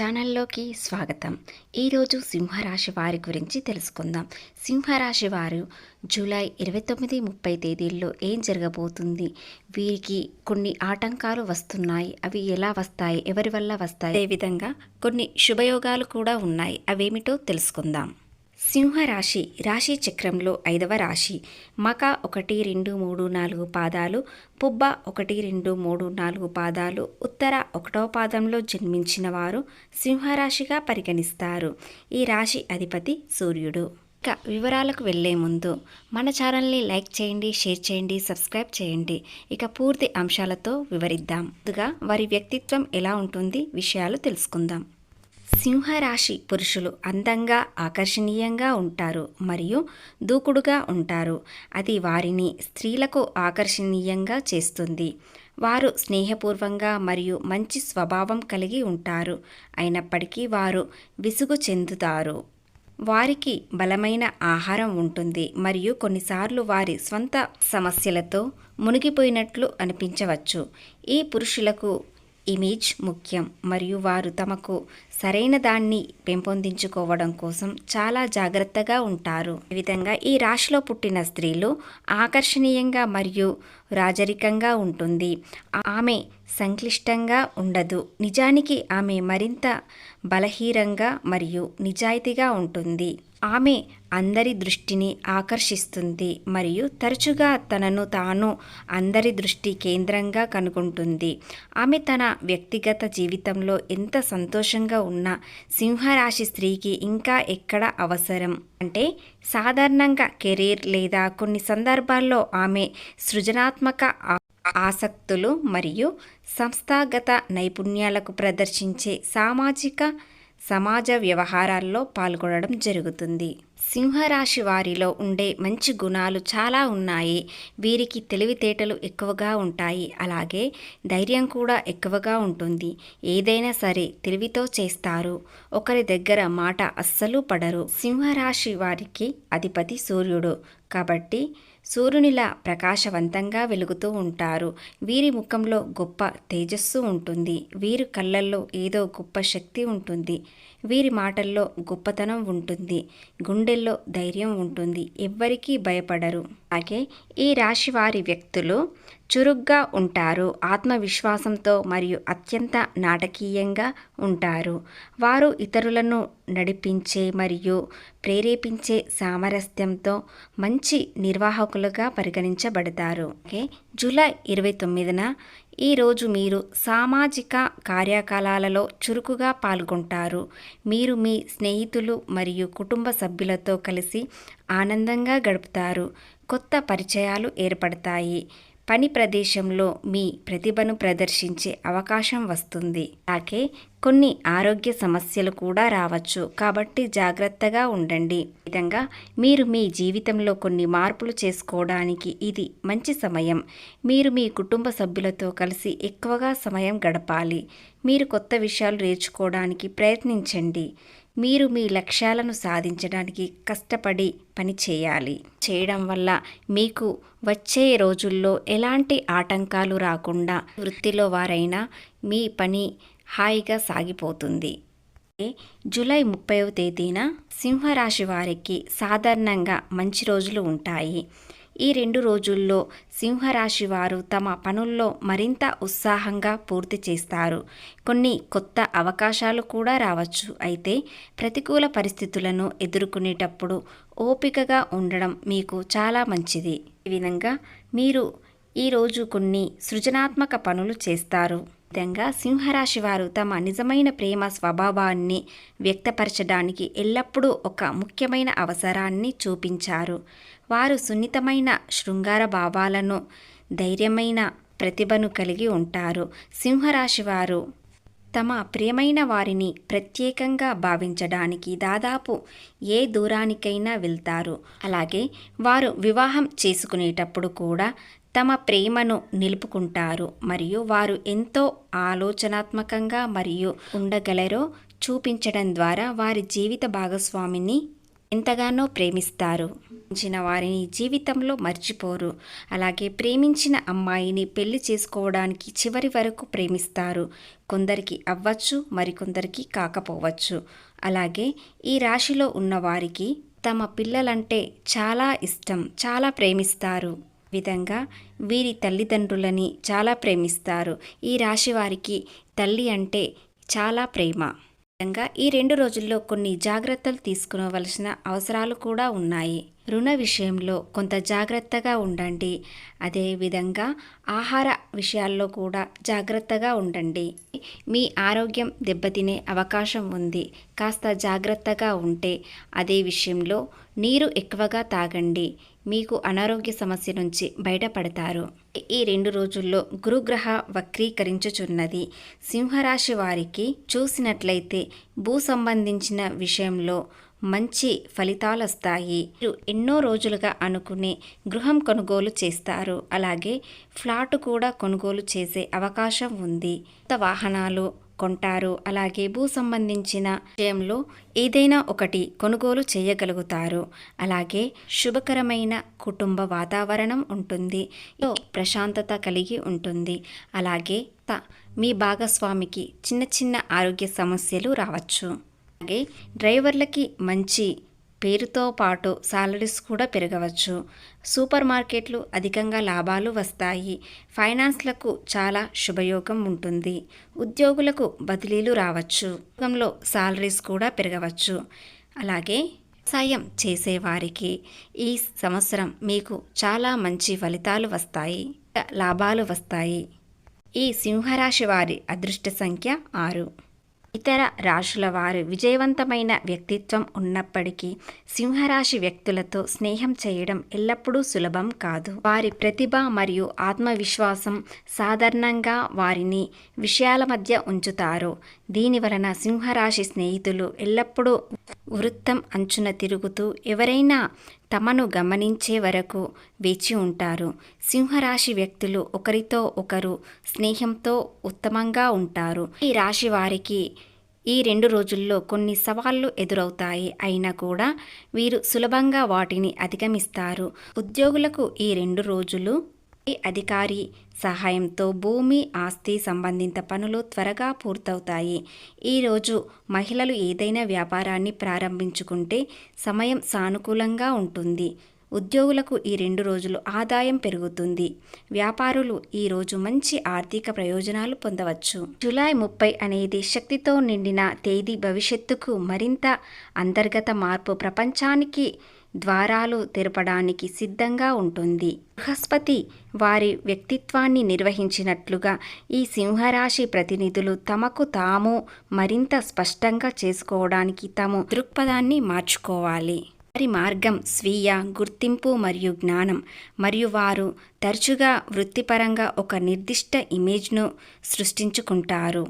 ఛానల్లోకి స్వాగతం. ఈరోజు సింహరాశి వారి గురించి తెలుసుకుందాం. సింహరాశి వారు జూలై ఇరవై తొమ్మిది ముప్పై తేదీల్లో ఏం జరగబోతుంది? వీరికి కొన్ని ఆటంకాలు వస్తున్నాయి. అవి ఎలా వస్తాయి? ఎవరి వల్ల వస్తాయి? అదేవిధంగా కొన్ని శుభయోగాలు కూడా ఉన్నాయి. అవేమిటో తెలుసుకుందాం. సింహరాశి రాశి చక్రంలో ఐదవ రాశి. మక ఒకటి రెండు మూడు నాలుగు పాదాలు పుబ్బ ఒకటి రెండు మూడు నాలుగు పాదాలు ఉత్తర ఒకటవ పాదంలో జన్మించిన వారు సింహరాశిగా పరిగణిస్తారు. ఈ రాశి అధిపతి సూర్యుడు. ఇక వివరాలకు వెళ్ళే ముందు మన ఛానల్ని లైక్ చేయండి షేర్ చేయండి సబ్స్క్రైబ్ చేయండి. ఇక పూర్తి అంశాలతో వివరిద్దాం. ముందుగా వారి వ్యక్తిత్వం ఎలా ఉంటుంది విషయాలు తెలుసుకుందాం. సింహరాశి పురుషులు అందంగా ఆకర్షణీయంగా ఉంటారు మరియు దూకుడుగా ఉంటారు. అది వారిని స్త్రీలకు ఆకర్షణీయంగా చేస్తుంది. వారు స్నేహపూర్వంగా మరియు మంచి స్వభావం కలిగి ఉంటారు. అయినప్పటికీ వారు విసుగు చెందుతారు. వారికి బలమైన ఆహారం ఉంటుంది మరియు కొన్నిసార్లు వారి స్వంత సమస్యలతో మునిగిపోయినట్లు అనిపించవచ్చు. ఈ పురుషులకు ఇమేజ్ ముఖ్యం మరియు వారు తమకు సరైన దాన్ని పెంపొందించుకోవడం కోసం చాలా జాగ్రత్తగా ఉంటారు. ఈ విధంగా ఈ రాశిలో పుట్టిన స్త్రీలు ఆకర్షణీయంగా మరియు రాజరికంగా ఉంటుంది. ఆమె సంక్లిష్టంగా ఉండదు. నిజానికి ఆమె మరింత బలహీనంగా మరియు నిజాయితీగా ఉంటుంది. ఆమె అందరి దృష్టిని ఆకర్షిస్తుంది మరియు తరచుగా తనను తాను అందరి దృష్టి కేంద్రంగా కనుగొంటుంది. ఆమె తన వ్యక్తిగత జీవితంలో ఎంత సంతోషంగా ఉన్న సింహరాశి స్త్రీకి ఇంకా ఎక్కడ అవసరం? అంటే సాధారణంగా కెరీర్ లేదా కొన్ని సందర్భాల్లో ఆమె సృజనాత్మక ఆసక్తులు మరియు సంస్థాగత నైపుణ్యాలకు ప్రదర్శించే సామాజిక సమాజ వ్యవహారాల్లో పాల్గొనడం జరుగుతుంది. సింహరాశి వారిలో ఉండే మంచి గుణాలు చాలా ఉన్నాయి. వీరికి తెలివితేటలు ఎక్కువగా ఉంటాయి. అలాగే ధైర్యం కూడా ఎక్కువగా ఉంటుంది. ఏదైనా సరే తెలివితో చేస్తారు. ఒకరి దగ్గర మాట అస్సలు పడరు. సింహరాశి వారికి అధిపతి సూర్యుడు. కాబట్టి సూర్యునిలా ప్రకాశవంతంగా వెలుగుతూ ఉంటారు. వీరి ముఖంలో గొప్ప తేజస్సు ఉంటుంది. వీరి కళ్ళల్లో ఏదో గొప్ప శక్తి ఉంటుంది. వీరి మాటల్లో గొప్పతనం ఉంటుంది గుండెల్లో ధైర్యం ఉంటుంది ఎవ్వరికీ భయపడరు. అలాగే ఈ రాశి వారి వ్యక్తులు చురుగ్గా ఉంటారు ఆత్మవిశ్వాసంతో మరియు అత్యంత నాటకీయంగా ఉంటారు. వారు ఇతరులను నడిపించే మరియు ప్రేరేపించే సామరస్యంతో మంచి నిర్వాహకులుగా పరిగణించబడతారు. ఓకే జూలై ఇరవై తొమ్మిదిన ఈరోజు మీరు సామాజిక కార్యకలాలలో చురుకుగా పాల్గొంటారు. మీరు మీ స్నేహితులు మరియు కుటుంబ సభ్యులతో కలిసి ఆనందంగా గడుపుతారు. కొత్త పరిచయాలు ఏర్పడతాయి. పని ప్రదేశంలో మీ ప్రతిభను ప్రదర్శించే అవకాశం వస్తుంది. అలాగే కొన్ని ఆరోగ్య సమస్యలు కూడా రావచ్చు. కాబట్టి జాగ్రత్తగా ఉండండి. విధంగా మీరు మీ జీవితంలో కొన్ని మార్పులు చేసుకోవడానికి ఇది మంచి సమయం. మీరు మీ కుటుంబ సభ్యులతో కలిసి ఎక్కువగా సమయం గడపాలి. మీరు కొత్త విషయాలు నేర్చుకోవడానికి ప్రయత్నించండి. మీరు మీ లక్ష్యాలను సాధించడానికి కష్టపడి పని చేయాలి. చేయడం వల్ల మీకు వచ్చే రోజుల్లో ఎలాంటి ఆటంకాలు రాకుండా వృత్తిలో వారైనా మీ పని హాయిగా సాగిపోతుంది. జూలై ముప్పైవ తేదీన సింహరాశి వారికి సాధారణంగా మంచి రోజులు ఉంటాయి. ఈ రెండు రోజుల్లో సింహరాశి వారు తమ పనుల్లో మరింత ఉత్సాహంగా పూర్తి చేస్తారు. కొన్ని కొత్త అవకాశాలు కూడా రావచ్చు. అయితే ప్రతికూల పరిస్థితులను ఎదుర్కొనేటప్పుడు ఓపికగా ఉండడం మీకు చాలా మంచిది. ఈ విధంగా మీరు ఈరోజు కొన్ని సృజనాత్మక పనులు చేస్తారు. విధంగా సింహరాశి వారు తమ నిజమైన ప్రేమ స్వభావాన్ని వ్యక్తపరచడానికి ఎల్లప్పుడూ ఒక ముఖ్యమైన అవసరాన్ని చూపించారు. వారు సున్నితమైన శృంగార భావాలను ధైర్యమైన ప్రతిభను కలిగి ఉంటారు. సింహరాశి వారు తమ ప్రియమైన వారిని ప్రత్యేకంగా భావించడానికి దాదాపు ఏ దూరానికైనా వెళ్తారు. అలాగే వారు వివాహం చేసుకునేటప్పుడు కూడా తమ ప్రేమను నిలుపుకుంటారు. మరియు వారు ఎంతో ఆలోచనాత్మకంగా మరియు ఉండగలరో చూపించడం ద్వారా వారి జీవిత భాగస్వామిని ఎంతగానో ప్రేమిస్తారు. ప్రేమించిన వారిని జీవితంలో మర్చిపోరు. అలాగే ప్రేమించిన అమ్మాయిని పెళ్ళి చేసుకోవడానికి చివరి వరకు ప్రేమిస్తారు. కొందరికి అవ్వచ్చు మరికొందరికి కాకపోవచ్చు. అలాగే ఈ రాశిలో ఉన్నవారికి తమ పిల్లలంటే చాలా ఇష్టం చాలా ప్రేమిస్తారు. విధంగా వీరి తల్లిదండ్రులని చాలా ప్రేమిస్తారు. ఈ రాశి వారికి తల్లి అంటే చాలా ప్రేమ. విధంగా ఈ రెండు రోజుల్లో కొన్ని జాగ్రత్తలు తీసుకోవలసిన అవసరాలు కూడా ఉన్నాయి. రుణ విషయంలో కొంత జాగ్రత్తగా ఉండండి. అదేవిధంగా ఆహార విషయాల్లో కూడా జాగ్రత్తగా ఉండండి. మీ ఆరోగ్యం దెబ్బతినే అవకాశం ఉంది. కాస్త జాగ్రత్తగా ఉంటే అదే విషయంలో నీరు ఎక్కువగా తాగండి. మీకు అనారోగ్య సమస్య నుంచి బయటపడతారు. ఈ రెండు రోజుల్లో గురుగ్రహ వక్రీకరించుచున్నది. సింహరాశి వారికి చూసినట్లయితే భూ సంబంధించిన విషయంలో మంచి ఫలితాలు వస్తాయి మీరు ఎన్నో రోజులుగా అనుకునే గృహం కొనుగోలు చేస్తారు. అలాగే ఫ్లాట్ కూడా కొనుగోలు చేసే అవకాశం ఉంది. కొత్త వాహనాలు కొంటారు అలాగే భూ సంబంధించిన విషయంలో ఏదైనా ఒకటి కొనుగోలు చేయగలుగుతారు. అలాగే శుభకరమైన కుటుంబ వాతావరణం ఉంటుంది. ప్రశాంతత కలిగి ఉంటుంది. అలాగే త- మీ భాగస్వామికి చిన్న చిన్న ఆరోగ్య సమస్యలు రావచ్చు. అలాగే డ్రైవర్లకి మంచి పేరుతో పాటు సాలరీస్ కూడా పెరగవచ్చు. సూపర్ మార్కెట్లు అధికంగా లాభాలు వస్తాయి. ఫైనాన్స్లకు చాలా శుభయోగం ఉంటుంది. ఉద్యోగులకు బదిలీలు రావచ్చు. ఉద్యోగంలో సాలరీస్ కూడా పెరగవచ్చు. అలాగే వ్యవసాయం చేసేవారికి ఈ సంవత్సరం మీకు చాలా మంచి ఫలితాలు వస్తాయి. లాభాలు వస్తాయి. ఈ సింహరాశి వారి అదృష్ట సంఖ్య ఆరు. ఇతర రాశుల వారు విజయవంతమైన వ్యక్తిత్వం ఉన్నప్పటికీ సింహరాశి వ్యక్తులతో స్నేహం చేయడం ఎల్లప్పుడూ సులభం కాదు. వారి ప్రతిభ మరియు ఆత్మవిశ్వాసం సాధారణంగా వారిని విషయాల మధ్య ఉంచుతారు. దీని వలన సింహరాశి స్నేహితులు ఎల్లప్పుడూ వృత్తం అంచున తిరుగుతూ ఎవరైనా తమను గమనించే వరకు వేచి ఉంటారు. సింహరాశి వ్యక్తులు ఒకరితో ఒకరు స్నేహంతో ఉత్తమంగా ఉంటారు. ఈ రాశి వారికి ఈ రెండు రోజుల్లో కొన్ని సవాళ్ళు ఎదురవుతాయి. అయినా కూడా వీరు సులభంగా వాటిని అధిగమిస్తారు. ఉద్యోగులకు ఈ రెండు రోజులు అధికారి సహాయంతో భూమి ఆస్తి సంబంధిత పనులు త్వరగా పూర్తవుతాయి. ఈరోజు మహిళలు ఏదైనా వ్యాపారాన్ని ప్రారంభించుకుంటే సమయం సానుకూలంగా ఉంటుంది. ఉద్యోగులకు ఈ రెండు రోజులు ఆదాయం పెరుగుతుంది. వ్యాపారులు ఈరోజు మంచి ఆర్థిక ప్రయోజనాలు పొందవచ్చు. జూలై ముప్పై అనేది శక్తితో నిండిన తేదీ భవిష్యత్తుకు మరింత అంతర్గత మార్పు ప్రపంచానికి ద్వారాలు తెరపడానికి సిద్ధంగా ఉంటుంది. బృహస్పతి వారి వ్యక్తిత్వాన్ని నిర్వహించినట్లుగా ఈ సింహరాశి ప్రతినిధులు తమకు తాము మరింత స్పష్టంగా చేసుకోవడానికి తమ దృక్పథాన్ని మార్చుకోవాలి. వారి మార్గం స్వీయ గుర్తింపు మరియు జ్ఞానం. మరియు వారు తరచుగా వృత్తిపరంగా ఒక నిర్దిష్ట ఇమేజ్ను సృష్టించుకుంటారు.